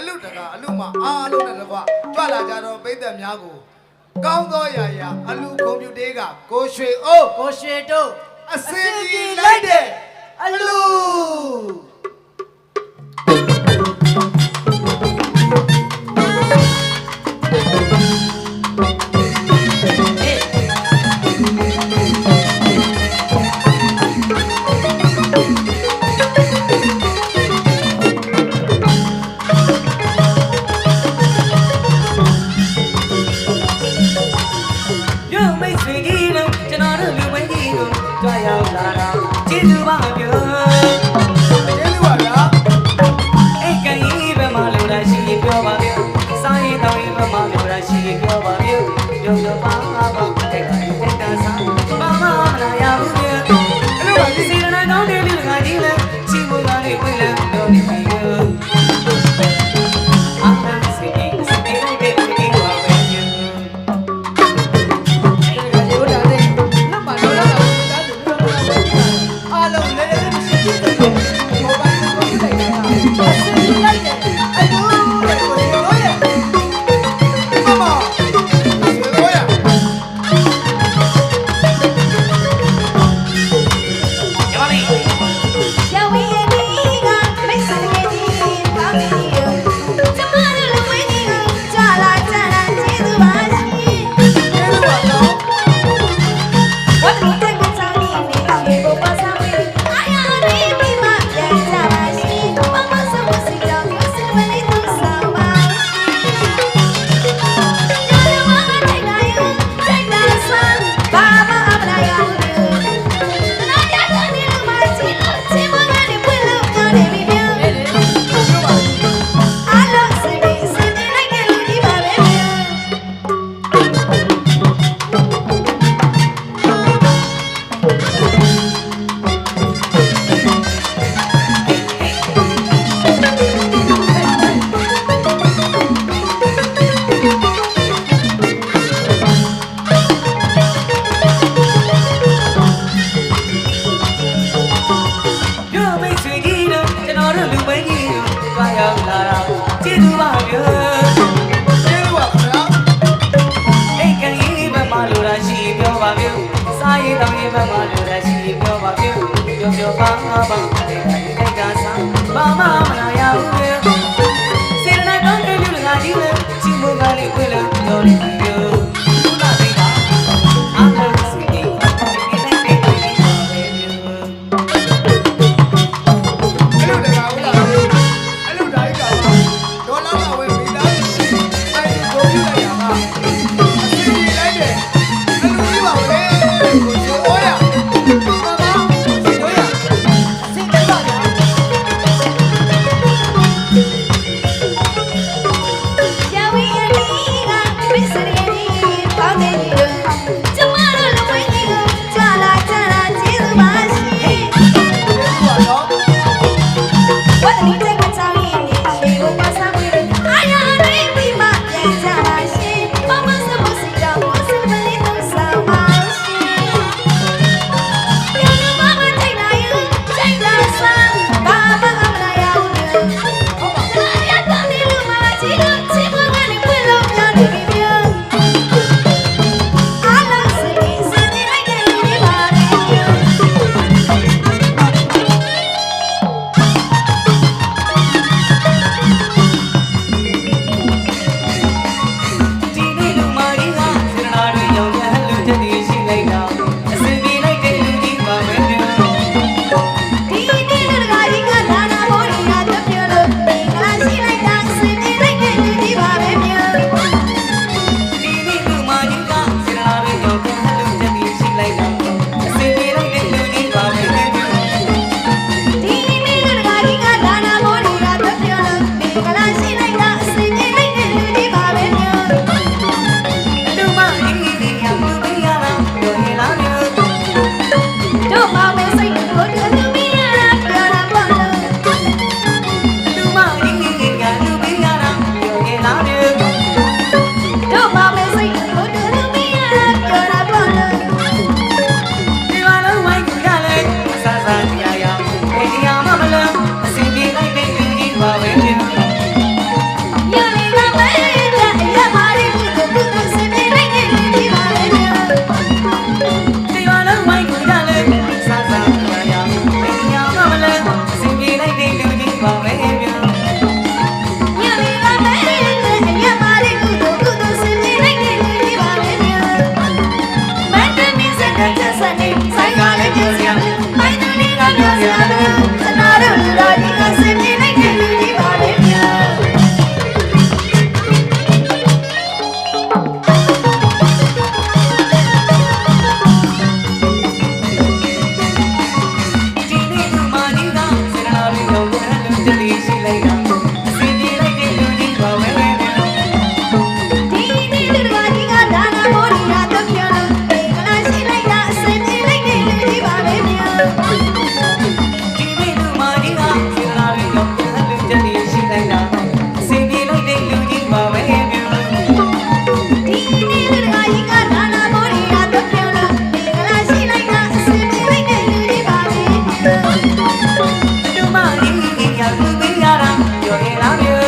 အလုတကာအလုမအားလုံးနဲ့တကွကြွလာကြတော့ပိဿတ်များကိုကောင်းသောရာရာအလူကွန်ပျူတာကကိုရွှေအိုးကိုရွှေတို့အစင်းကြီးလိုက်တဲ့အလူ México. လေးဝေးလာပြောနေ ရတာညိုရင်လောင်းညို